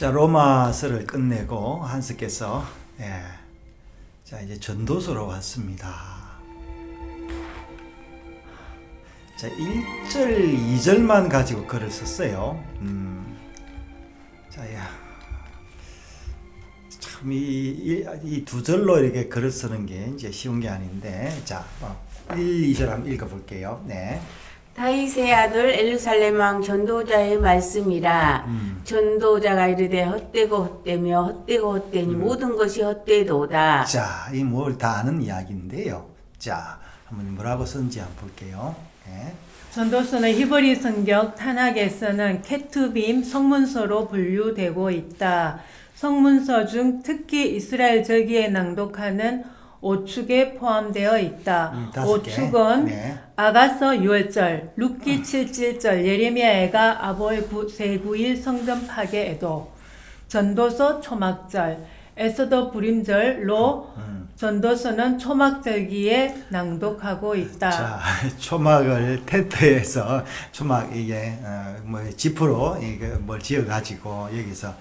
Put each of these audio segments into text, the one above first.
자 로마서를 끝내고 한스께서 예, 자 이제 전도서로 왔습니다. 자 1절 2절만 가지고 글을 썼어요. 음, 자야 참이 두 절로 이렇게 글을 쓰는 게 이제 쉬운 게 아닌데 자 어, 1, 2절 한번 읽어볼게요. 네. 다윗의 아들 엘루살렘 왕 전도자의 말씀이라 음. 전도자가 이르되 헛되고 헛되며 헛되고 헛되니 모든 것이 헛되도다 자, 이 뭘 다 아는 이야기인데요. 자, 한번 뭐라고 쓴지 한번 볼게요. 네. 전도서는 히브리 성경 탄학에서는 케투빔 성문서로 분류되고 있다. 성문서 중 특히 이스라엘 절기에 낭독하는 오축에 포함되어 있다. 음. 오축은 네. 아가서 6월절, 룻기 7.7절, 예레미야애가 아보의 9세9일 성전 파괴 애도, 전도서 초막절, 에서더 불임절로 음. 전도서는 초막절기에 낭독하고 있다. 자, 초막을 텐트에서 초막 이게 어, 뭐 지프로 이게 뭘 지어 가지고 여기서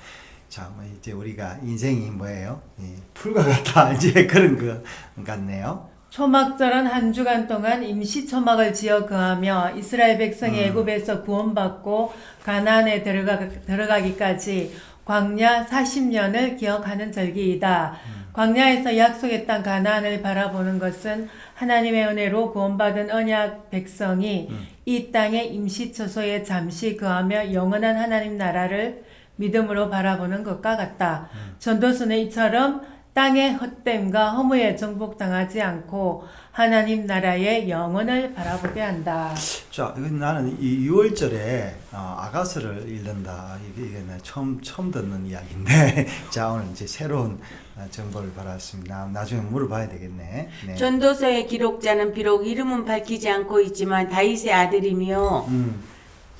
자, 뭐 이제 우리가 인생이 뭐예요? 이 풀과 같다 이제 그런 거 같네요. 초막절은 한 주간 동안 임시 초막을 지어 거하며 이스라엘 백성이 애굽에서 구원받고 가나안에 들어가, 들어가기까지 광야 40년을 기억하는 절기이다. 광야에서 약속의 땅 가나안을 바라보는 것은 하나님의 은혜로 구원받은 언약 백성이 이 땅의 임시 처소에 잠시 거하며 영원한 하나님 나라를 믿음으로 바라보는 것과 같다. 전도서는 이처럼 땅의 헛됨과 허무에 정복당하지 않고 하나님 나라의 영원을 바라보게 한다. 자, 나는 이 6월절에 어, 아가스를 읽는다. 이게, 이게 나 처음 처음 듣는 이야기인데, 자 오늘 이제 새로운 어, 정보를 받았습니다. 나중에 물어봐야 되겠네. 네. 전도서의 기록자는 비록 이름은 밝히지 않고 있지만 다윗의 아들이며 음,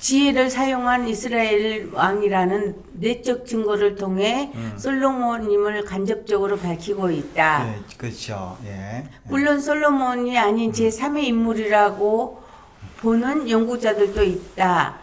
지혜를 사용한 이스라엘 왕이라는 내적 증거를 통해 음. 솔로몬임을 간접적으로 밝히고 있다. 네, 그렇죠. 예. 물론 솔로몬이 아닌 제3의 인물이라고 보는 연구자들도 있다.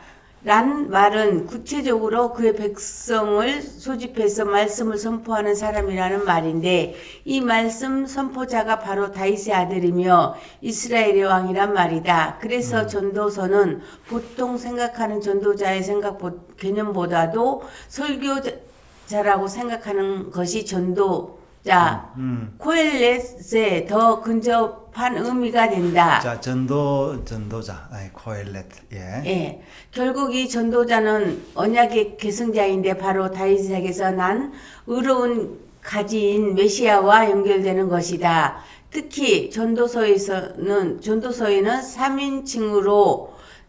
란 말은 구체적으로 그의 백성을 소집해서 말씀을 선포하는 사람이라는 말인데 이 말씀 선포자가 바로 다윗의 아들이며 이스라엘의 왕이란 말이다. 그래서 전도서는 보통 생각하는 전도자의 생각 개념보다도 설교자라고 생각하는 것이 전도 자 음. 코엘렛에 더 근접한 의미가 된다. 자, 전도 전도자, 아니, 코엘렛. 예. 예. 결국 이 전도자는 언약의 계승자인데 바로 다윗에게서 난 의로운 가지인 메시아와 연결되는 것이다. 특히 전도서에서는 전도서에는 3인칭으로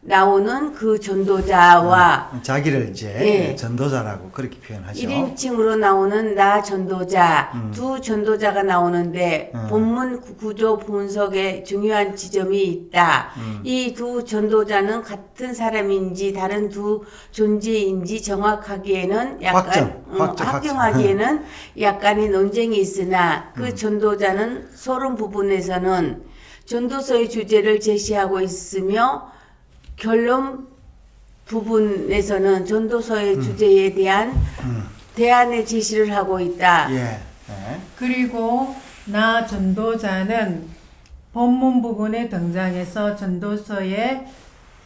나오는 그 전도자와 자기를 이제 예. 전도자라고 그렇게 표현하죠. 1인칭으로 나오는 나 전도자, 음. 두 전도자가 나오는데 음. 본문 구- 구조 분석에 중요한 지점이 있다. 음. 이두 전도자는 같은 사람인지 다른 두 존재인지 정확하기에는 약간 확정, 음, 확정, 확정하기에는 약간의 논쟁이 있으나 음. 그 전도자는 서론 부분에서는 전도서의 주제를 제시하고 있으며 결론 부분에서는 전도서의 음. 주제에 대한 대안의 제시를 하고 있다. 예. 예. 그리고 나 전도자는 본문 부분에 등장해서 전도서의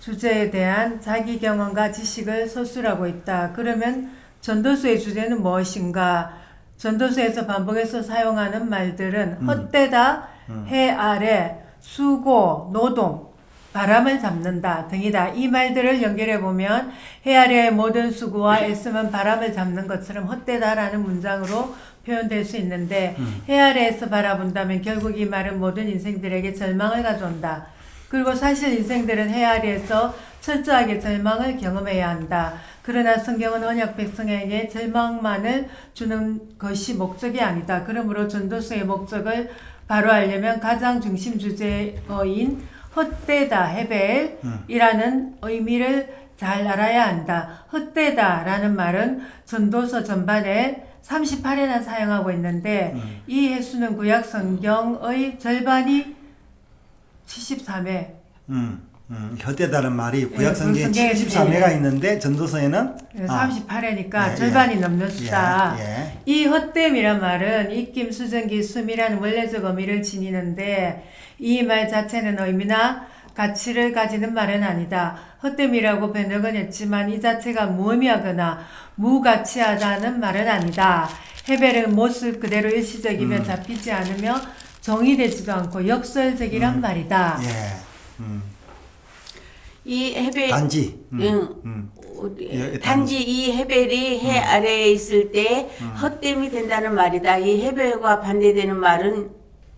주제에 대한 자기 경험과 지식을 서술하고 있다. 그러면 전도서의 주제는 무엇인가? 전도서에서 반복해서 사용하는 말들은 음. 헛되다, 해 아래, 수고, 노동, 바람을 잡는다 등이다. 이 말들을 연결해 보면 해 아래의 모든 수고와 애씀은 바람을 잡는 것처럼 헛되다라는 문장으로 표현될 수 있는데 해 아래에서 바라본다면 결국 이 말은 모든 인생들에게 절망을 가져온다. 그리고 사실 인생들은 해 아래에서 철저하게 절망을 경험해야 한다. 그러나 성경은 언약 백성에게 절망만을 주는 것이 목적이 아니다. 그러므로 전도서의 목적을 바로 알려면 가장 중심 주제어인 헛되다 헤벨이라는 의미를 잘 알아야 한다. 헛되다라는 말은 전도서 전반에 38회나 사용하고 있는데 이 횟수는 구약 성경의 절반이 73회, 음. 음, 헛되다는 말이 예, 구약 성경에 성경에 73회가 있는데 전도서에는 네, 아, 38회니까 예, 절반이 예. 넘는 수다. 예, 예. 이 헛됨이란 말은 입김, 수정기, 숨이라는 원래적 의미를 지니는데 이 말 자체는 의미나 가치를 가지는 말은 아니다. 헛됨이라고 번역은 했지만 이 자체가 무의미하거나 무가치하다는 말은 아니다. 헤벨은 모습 그대로 일시적이며 음. 잡히지 않으며 정의되지도 않고 역설적이란 말이다. 예. 음, 이 헤벨 단지. 음, 응. 음. 어디- 예, 단지 이 헤벨이 해 아래에 있을 때 헛됨이 된다는 말이다. 이 헤벨과 반대되는 말은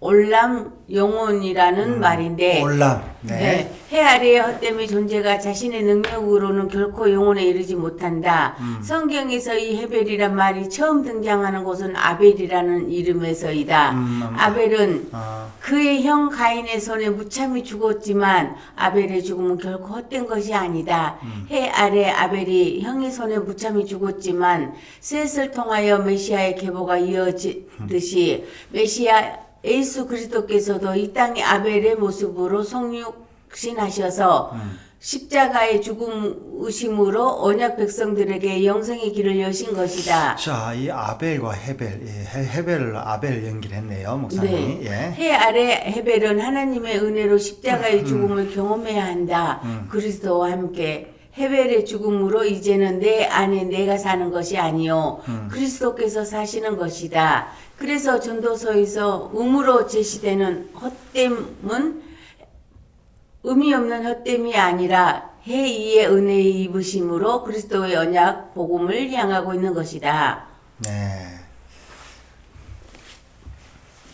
올람 영혼이라는 말인데 올람. 네. 네. 해 아래의 헛됨의 존재가 자신의 능력으로는 결코 영혼에 이르지 못한다. 음. 성경에서 이 헤벨이란 말이 처음 등장하는 곳은 아벨이라는 이름에서이다. 음, 음. 아벨은 아, 그의 형 가인의 손에 무참히 죽었지만 아벨의 죽음은 결코 헛된 것이 아니다. 해 아래 아벨이 형의 손에 무참히 죽었지만 셋을 통하여 메시아의 계보가 이어지듯이 메시아 예수 그리스도께서도 이 땅의 아벨의 모습으로 성육신하셔서 십자가의 죽음으심으로 언약 백성들에게 영생의 길을 여신 것이다. 자, 이 아벨과 헤벨, 예, 헤- 헤벨을 아벨 연결했네요, 목사님이. 예. 해 아래 헤벨은 하나님의 은혜로 십자가의 죽음을 경험해야 한다. 그리스도와 함께 헤벨의 죽음으로 이제는 내 안에 내가 사는 것이 아니요 그리스도께서 사시는 것이다. 그래서 전도서에서 음으로 제시되는 헛됨은 의미 없는 헛됨이 아니라 해 위의 은혜의 입으심으로 그리스도의 언약 복음을 향하고 있는 것이다. 네.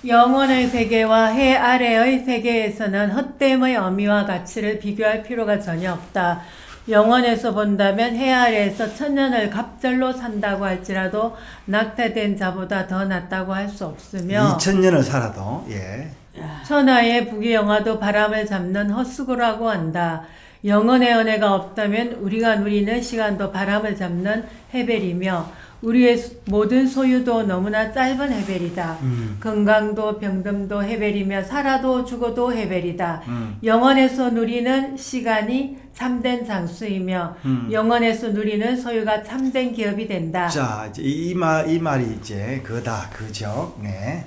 영원의 세계와 해 아래의 세계에서는 헛됨의 의미와 가치를 비교할 필요가 전혀 없다. 영원에서 본다면 해 아래에서 천년을 갑절로 산다고 할지라도 낙태된 자보다 더 낫다고 할 수 없으며 2000년을 살아도, 예. 천하의 부귀영화도 바람을 잡는 헛수고라고 한다. 영원의 은혜가 없다면 우리가 누리는 시간도 바람을 잡는 헤벨이며 우리의 수- 모든 소유도 너무나 짧은 헤벨이다. 음. 건강도 병듦도 헤벨이며 살아도 죽어도 헤벨이다. 음. 영원에서 누리는 시간이 참된 장수이며 음. 영원에서 누리는 소유가 참된 기업이 된다. 자, 이제 이, 이 말, 이 말이 이제 그다, 그죠? 네.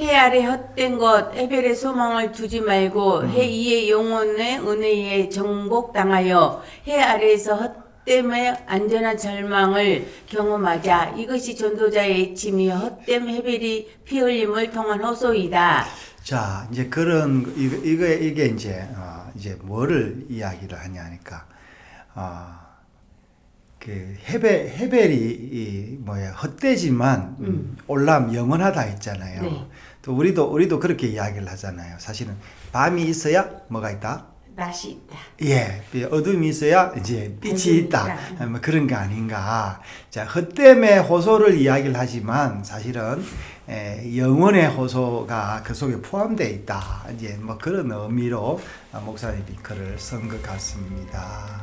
해 아래 헛된 것, 헤벨의 소망을 두지 말고 해 위의 영혼의 은혜에 정복당하여 해 아래에서 헛 됨의 안전한 절망을 경험하자. 이것이 전도자의 애침이요 헛됨 헤벨이 피 흘림을 통한 호소이다. 자, 이제 그런, 이거, 이거 이게 이제, 어, 이제 뭐를 이야기를 하냐니까, 어, 그, 헤벨, 헤벨이, 이, 뭐야, 헛되지만, 음, 올람 영원하다 했잖아요. 네. 또 우리도, 우리도 그렇게 이야기를 하잖아요. 사실은, 밤이 있어야 뭐가 있다? 맛이 있다. 예, 이 어둠이 있어야 이제 빛이 있다. 있다. 뭐 그런 거 아닌가. 자, 헛됨의 호소를 이야기를 하지만 사실은 에, 영혼의 호소가 그 속에 포함되어 있다. 이제 뭐 그런 의미로 목사님이 글을 쓴 것 같습니다.